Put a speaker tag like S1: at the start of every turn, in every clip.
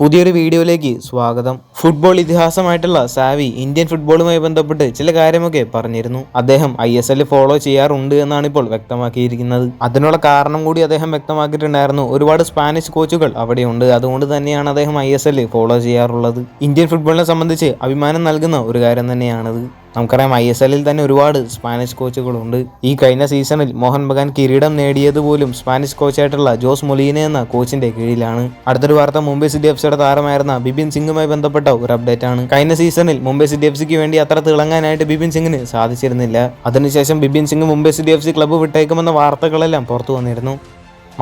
S1: പുതിയൊരു വീഡിയോയിലേക്ക് സ്വാഗതം. ഫുട്ബോൾ ഇതിഹാസമായിട്ടുള്ള സാവി ഇന്ത്യൻ ഫുട്ബോളുമായി ബന്ധപ്പെട്ട് ചില കാര്യമൊക്കെ പറഞ്ഞിരുന്നു. അദ്ദേഹം ഐ എസ് എൽ ഫോളോ ചെയ്യാറുണ്ട് എന്നാണ് ഇപ്പോൾ വ്യക്തമാക്കിയിരിക്കുന്നത്. അതിനുള്ള കാരണം കൂടി അദ്ദേഹം വ്യക്തമാക്കിയിട്ടുണ്ടായിരുന്നു. ഒരുപാട് സ്പാനിഷ് കോച്ചുകൾ അവിടെയുണ്ട്. അതുകൊണ്ട് തന്നെയാണ് അദ്ദേഹം ഐ ഫോളോ ചെയ്യാറുള്ളത്. ഇന്ത്യൻ ഫുട്ബോളിനെ സംബന്ധിച്ച് അഭിമാനം നൽകുന്ന ഒരു കാര്യം തന്നെയാണത്. നമുക്കറിയാം ഐ എസ് എല്ലിൽ തന്നെ ഒരുപാട് സ്പാനിഷ് കോച്ചുകളുണ്ട് ഈ കഴിഞ്ഞ സീസണിൽ മോഹൻ ബഗാൻ കിരീടം നേടിയത് പോലും സ്പാനിഷ് കോച്ചായിട്ടുള്ള ജോസ് മൊലീന എന്ന കോച്ചിന്റെ കീഴിലാണ്. അടുത്തൊരു വാർത്ത മുംബൈ സിറ്റി എഫ് സിയുടെ താരമായിരുന്ന ബിപിൻ സിംഗുമായി ബന്ധപ്പെട്ട ഒരു അപ്ഡേറ്റ് ആണ്. കഴിഞ്ഞ സീസണിൽ മുംബൈ സിറ്റി എഫ് സിക്ക് വേണ്ടി അത്ര തിളങ്ങാനായിട്ട് ബിപിൻ സിംഗിന് സാധിച്ചിരുന്നില്ല. അതിനുശേഷം Bipin Singh Mumbai City F C club വിട്ടേക്കുമെന്ന വാർത്തകളെല്ലാം പുറത്തു വന്നിരുന്നു.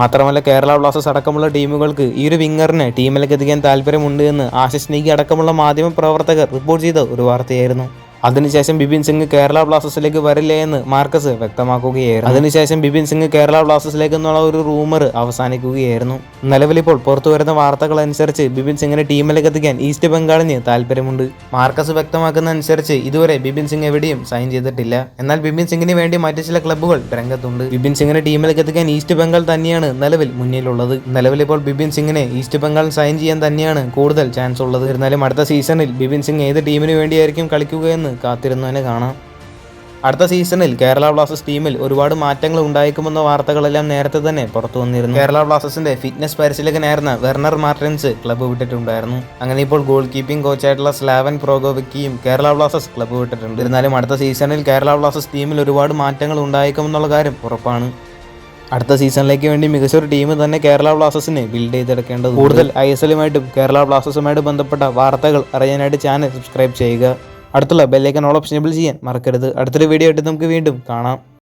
S1: മാത്രമല്ല കേരള ബ്ലാസ്റ്റേഴ്സ് അടക്കമുള്ള ടീമുകൾക്ക് ഈ ഒരു വിങ്ങറിനെ ടീമിലേക്ക് എത്തിക്കാൻ താല്പര്യമുണ്ട് എന്ന് ആശിഷ് നീഗി അടക്കമുള്ള മാധ്യമ പ്രവർത്തകർ റിപ്പോർട്ട് ചെയ്ത ഒരു വാർത്തയായിരുന്നു. അതിനുശേഷം ബിപിൻ സിംഗ് കേരള ബ്ലാസ്റ്റേഴ്സിലേക്ക് വരില്ലേ എന്ന് മാർക്കസ് വ്യക്തമാക്കുകയായിരുന്നു. അതിനുശേഷം ബിപിൻ സിംഗ് കേരള ബ്ലാസ്റ്റേഴ്സിലേക്ക് എന്നുള്ള ഒരു റൂമർ അവസാനിക്കുകയായിരുന്നു. നിലവിലിപ്പോൾ പുറത്തു വരുന്ന വാർത്തകൾ അനുസരിച്ച് ബിപിൻ സിംഗിനെ ടീമിലേക്ക് എത്തിക്കാൻ ഈസ്റ്റ് ബംഗാളിന് താല്പര്യമുണ്ട് മാർക്കസ് വ്യക്തമാക്കുന്ന അനുസരിച്ച് ഇതുവരെ ബിപിൻ സിംഗ് എവിടെയും സൈൻ ചെയ്തിട്ടില്ല. എന്നാൽ ബിപിൻ സിംഗിന് വേണ്ടി മറ്റു ചില ക്ലബ്ബുകൾ രംഗത്തുണ്ട്. ബിപിൻ സിംഗിനെ ടീമിലേക്ക് എത്തിക്കാൻ ഈസ്റ്റ് ബംഗാൾ തന്നെയാണ് നിലവിൽ മുന്നിലുള്ളത്. നിലവിലിപ്പോൾ ബിപിൻ സിംഗിനെ ഈസ്റ്റ് ബംഗാൾ സൈൻ ചെയ്യാൻ തന്നെയാണ് കൂടുതൽ ചാൻസ് ഉള്ളത്. എന്നാലും അടുത്ത സീസണിൽ ബിപിൻ സിംഗ് ഏത് ടീമിന് വേണ്ടിയായിരിക്കും കളിക്കുകയെന്ന് കാത്തിരുന്നതിനെ കാണാം. അടുത്ത സീസണിൽ കേരള ബ്ലാസ്റ്റേഴ്സ് ടീമിൽ ഒരുപാട് മാറ്റങ്ങൾ ഉണ്ടായേക്കുമെന്ന വാർത്തകളെല്ലാം നേരത്തെ തന്നെ പുറത്തു വന്നിരുന്നു. കേരള ബ്ലാസ്റ്റേഴ്സിന്റെ ഫിറ്റ്നസ് പരിശീലകനായിരുന്ന വെർണർ മാർട്ടിൻസ് ക്ലബ്ബ് വിട്ടിട്ടുണ്ടായിരുന്നു. അങ്ങനെ ഇപ്പോൾ ഗോൾ കീപ്പിംഗ് കോച്ചായിട്ടുള്ള സ്ലാവൻ പ്രോഗോവിക്കിയും കേരള ബ്ലാസ്റ്റേഴ്സ് ക്ലബ്ബ് വിട്ടിട്ടുണ്ട്. എന്നാലും അടുത്ത സീസണിൽ കേരള ബ്ലാസ്റ്റേഴ്സ് ടീമിൽ ഒരുപാട് മാറ്റങ്ങൾ ഉണ്ടായേക്കുമെന്നുള്ള കാര്യം ഉറപ്പാണ്. അടുത്ത സീസണിലേക്ക് വേണ്ടി മികച്ചൊരു ടീം തന്നെ കേരള ബ്ലാസ്റ്റേഴ്സിന് ബിൽഡ് ചെയ്തെടുക്കേണ്ടത് കൂടുതൽ ഐ എസ് എല്ലുമായിട്ടും കേരള ബ്ലാസ്റ്റേഴ്സുമായിട്ട് ബന്ധപ്പെട്ട വാർത്തകൾ അറിയാനായിട്ട് ചാനൽ സബ്സ്ക്രൈബ് ചെയ്യുക. അടുത്തുള്ള ബെല്ലൈക്കൻ ഓൾ ഓപ്ഷൻ എബിൾ ചെയ്യാൻ മറക്കരുത്. അടുത്തൊരു വീഡിയോ ആയിട്ട് നമുക്ക് വീണ്ടും കാണാം.